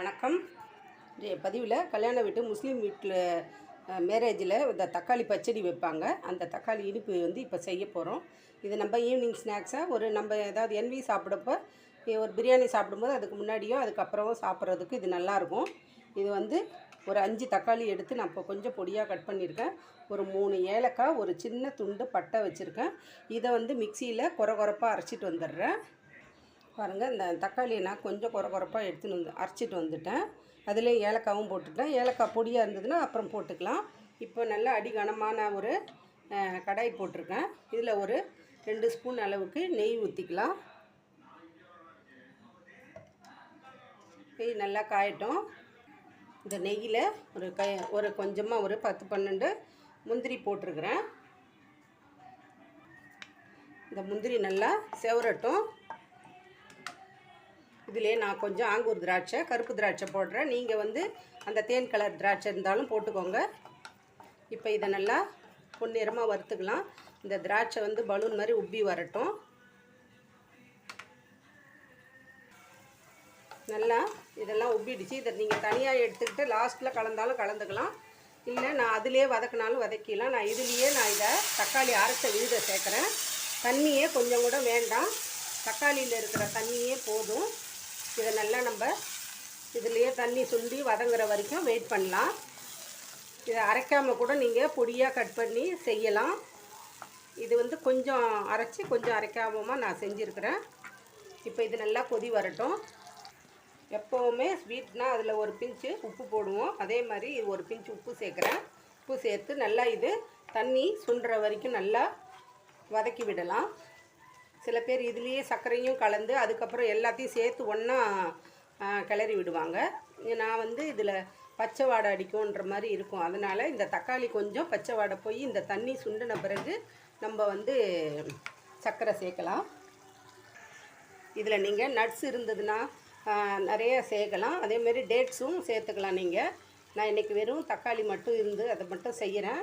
வணக்கம். இன்றைய பதிவில் கல்யாண வீட்டு முஸ்லீம் வீட்டில் மேரேஜில் இந்த தக்காளி பச்சடி வைப்பாங்க. அந்த தக்காளி இனிப்பு வந்து இப்போ செய்ய போகிறோம். இது நம்ம ஈவினிங் ஸ்நாக்ஸாக ஒரு நம்ம ஏதாவது என்வி சாப்பிடப்போ ஒரு பிரியாணி சாப்பிடும்போது அதுக்கு முன்னாடியோ அதுக்கப்புறமும் சாப்பிட்றதுக்கு இது நல்லாயிருக்கும். இது வந்து ஒரு அஞ்சு தக்காளி எடுத்து நான் இப்போ கொஞ்சம் பொடியாக கட் பண்ணியிருக்கேன். ஒரு மூணு ஏலக்காய் ஒரு சின்ன துண்டு பட்டை வச்சுருக்கேன். இதை வந்து மிக்சியில் குறை குறப்பாக அரைச்சிட்டு வந்துடுறேன். பாருங்கள் இந்த தக்காளியை நான் கொஞ்சம் குறை குறைப்பாக எடுத்துன்னு வந்து அரைச்சிட்டு வந்துட்டேன். அதிலே ஏலக்காவும் போட்டுட்டேன் ஏலக்காய் பொடியாக இருந்ததுன்னா அப்புறம் போட்டுக்கலாம். இப்போ நல்லா அடிகனமான ஒரு கடாய் போட்டிருக்கேன். இதில் ஒரு ரெண்டு ஸ்பூன் அளவுக்கு நெய் ஊற்றிக்கலாம் நெய் நல்லா காயட்டும். இந்த நெய்யில் ஒரு க ஒரு கொஞ்சமாக ஒரு பத்து பன்னெண்டு முந்திரி போட்டிருக்கிறேன். இந்த முந்திரி நல்லா செவரட்டும். இதிலே நான் கொஞ்சம் ஆங்கூர் திராட்சை கருப்பு திராட்சை போடுறேன். நீங்கள் வந்து அந்த தேன் கலர் திராட்சை இருந்தாலும் போட்டுக்கோங்க. இப்போ இதை நல்லா பொன்னிறமாக வறுத்துக்கலாம். இந்த திராட்சை வந்து பலூன் மாதிரி உப்பி வரட்டும். நல்லா இதெல்லாம் உப்பிடுச்சு. இதை நீங்கள் தனியாக எடுத்துக்கிட்டு லாஸ்ட்டில் கலந்தாலும் கலந்துக்கலாம். இல்லை நான் அதிலே வதக்கினாலும் வதக்கிலாம் நான் இதுலேயே நான் இதை தக்காளி அரைச்ச விழுத சேர்க்குறேன். தண்ணியே கொஞ்சம் கூட வேண்டாம். தக்காளியில் இருக்கிற தண்ணியே போதும். இதை நல்லா நம்ம இதுலேயே தண்ணி சுண்டி வதங்குற வரைக்கும் வெயிட் பண்ணலாம். இதை அரைக்காமல் கூட நீங்கள் பொடியாக கட் பண்ணி செய்யலாம். இது வந்து கொஞ்சம் அரைச்சி கொஞ்சம் அரைக்காமமாக நான் செஞ்சுருக்கிறேன். இப்போ இது நல்லா கொதி வரட்டும். எப்போவுமே ஸ்வீட்னால் அதில் ஒரு பிஞ்சு உப்பு போடுவோம். அதே மாதிரி ஒரு பிஞ்சு உப்பு சேர்க்குறேன். உப்பு சேர்த்து நல்லா இது தண்ணி சுண்டுற வரைக்கும் நல்லா வதக்கி விடலாம். சில பேர் இதுலேயே சர்க்கரையும் கலந்து அதுக்கப்புறம் எல்லாத்தையும் சேர்த்து ஒன்றா கிளறி விடுவாங்க. நான் வந்து இதில் பச்சை வாடை அடிக்கும்ன்ற மாதிரி இருக்கும். அதனால் இந்த தக்காளி கொஞ்சம் பச்சை வாடை போய் இந்த தண்ணி சுண்டின பிறகு நம்ம வந்து சர்க்கரை சேர்க்கலாம். இதில் நீங்கள் நட்ஸ் இருந்ததுன்னா நிறைய சேர்க்கலாம். அதேமாரி டேட்ஸும் சேர்த்துக்கலாம் நீங்கள் நான் இன்றைக்கி வெறும் தக்காளி மட்டும் இருந்து அதை மட்டும் செய்கிறேன்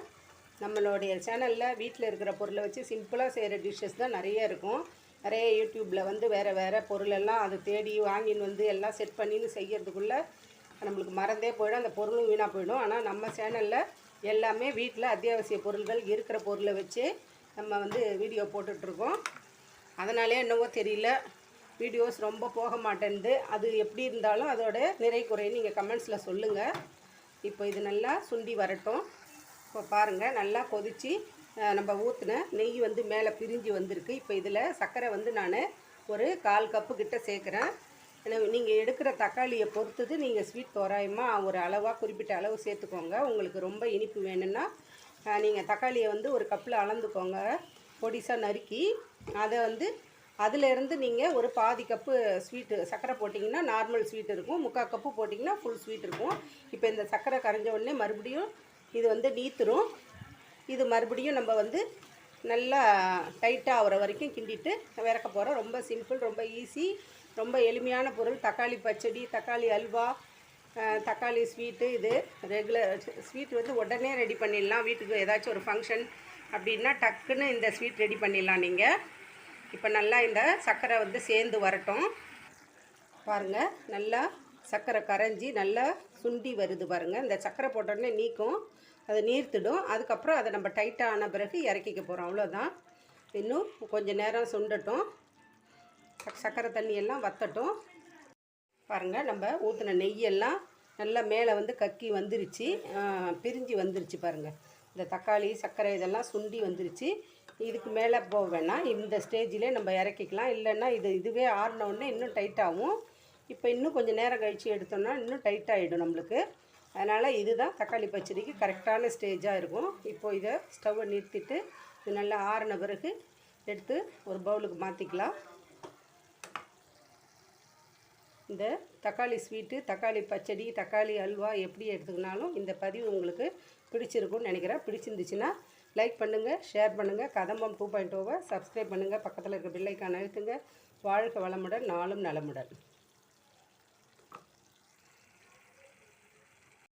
நம்மளுடைய சேனலில் வீட்டில் இருக்கிற பொருளை வச்சு சிம்பிளாக செய்கிற டிஷ்ஷஸ் தான் நிறைய இருக்கும். நிறைய யூடியூப்பில் வந்து வேறு வேறு பொருளெல்லாம் அதை தேடி வாங்கின்னு வந்து எல்லாம் செட் பண்ணின்னு செய்கிறதுக்குள்ளே நம்மளுக்கு மறந்தே போயிடும். அந்த பொருளும் வீணாக போயிடும். ஆனால் நம்ம சேனலில் எல்லாமே வீட்டில் அத்தியாவசிய பொருள்கள் இருக்கிற பொருளை வச்சு நம்ம வந்து வீடியோ போட்டுட்ருக்கோம் அதனாலே என்னவோ தெரியல. வீடியோஸ் ரொம்ப போக மாட்டேன்து. அது எப்படி இருந்தாலும் அதோட நிறை குறைன்னு நீங்கள் கமெண்ட்ஸில் சொல்லுங்கள் இப்போ இது நல்லா சுண்டி வரட்டும். இப்போ பாருங்கள் நல்லா கொதித்து நம்ம ஊற்றின நெய் வந்து மேலே பிரிஞ்சு வந்திருக்கு. இப்போ இதில் சர்க்கரை வந்து நான் ஒரு கால் கப்பு கிட்ட சேர்க்குறேன். நீங்கள் எடுக்கிற தக்காளியை பொறுத்தது நீங்கள் ஸ்வீட் தோராயமாக ஒரு அளவாக குறிப்பிட்ட அளவு சேர்த்துக்கோங்க. உங்களுக்கு ரொம்ப இனிப்பு வேணும்னா நீங்கள் தக்காளியை வந்து ஒரு கப்பில் அளந்துக்கோங்க. பொடிசாக நறுக்கி அதை வந்து அதிலேருந்து நீங்கள் ஒரு பாதி கப்பு ஸ்வீட்டு சர்க்கரை போட்டிங்கன்னா நார்மல் ஸ்வீட் இருக்கும். முக்கால் கப்பு போட்டிங்கன்னா ஃபுல் ஸ்வீட் இருக்கும். இப்போ இந்த சர்க்கரை கரைஞ்ச உடனே மறுபடியும் இது வந்து நீத்துரும். இது மறுபடியும் நம்ம வந்து நல்லா டைட்டாக ஆகிற வரைக்கும் கிண்டிட்டு விறக்க போகிறோம் ரொம்ப சிம்பிள் ரொம்ப ஈஸி ரொம்ப எளிமையான பொருள். தக்காளி பச்சடி தக்காளி அல்வா தக்காளி ஸ்வீட்டு இது ரெகுலர் ஸ்வீட் வந்து உடனே ரெடி பண்ணிடலாம். வீட்டுக்கு ஏதாச்சும் ஒரு ஃபங்க்ஷன் அப்படின்னா டக்குன்னு இந்த ஸ்வீட் ரெடி பண்ணிடலாம் நீங்கள் இப்போ நல்லா இந்த சர்க்கரை வந்து சேர்ந்து வரட்டும். பாருங்கள் நல்லா சர்க்கரை கரைஞ்சி நல்லா சுண்டி வருது பாருங்கள் இந்த சர்க்கரை போட்டோடனே நீக்கும். அது நீர்த்திடும். அதுக்கப்புறம் அதை நம்ம டைட்டாக ஆன பிறகு இறக்கிக்க போகிறோம் அவ்வளோதான் இன்னும் கொஞ்சம் நேரம் சுண்டட்டும். சக்- சர்க்கரை தண்ணி எல்லாம் வத்தட்டும். பாருங்கள் நம்ம ஊற்றின நெய்யெல்லாம் நல்லா மேலே வந்து கக்கி வந்துருச்சு. பிரிஞ்சு வந்துருச்சு பாருங்கள் இந்த தக்காளி சர்க்கரை இதெல்லாம் சுண்டி வந்துருச்சு. இதுக்கு மேலே போக வேணாம். இந்த ஸ்டேஜிலே நம்ம இறக்கிக்கலாம். இல்லைன்னா இது இதுவே ஆறின உடனே இன்னும் டைட்டாகும் இப்போ இன்னும் கொஞ்சம் நேரம் கழித்து எடுத்தோம்னா இன்னும் டைட் ஆகிடும் நம்மளுக்கு. அதனால் இதுதான் தக்காளி பச்சடிக்கு கரெக்டான ஸ்டேஜாக இருக்கும். இப்போ இதை ஸ்டவ்வை நிறுத்திட்டு இது நல்லா ஆறின பிறகு எடுத்து ஒரு பவுலுக்கு மாற்றிக்கலாம் இந்த தக்காளி ஸ்வீட்டு தக்காளி பச்சடி தக்காளி அல்வா எப்படி எடுத்துக்கினாலும் இந்த பதிவு உங்களுக்கு பிடிச்சிருக்கும்னு நினைக்கிறேன். பிடிச்சிருந்துச்சுன்னா லைக் பண்ணுங்கள் ஷேர் பண்ணுங்கள் கதம்பம் டூ பாயிண்ட் ஓவை oh சப்ஸ்கிரைப் பண்ணுங்கள் பக்கத்தில் இருக்க பில்லைக்கான அழுத்துங்க. வாழ்க வளமுடன் நாளும் நலமுடன்.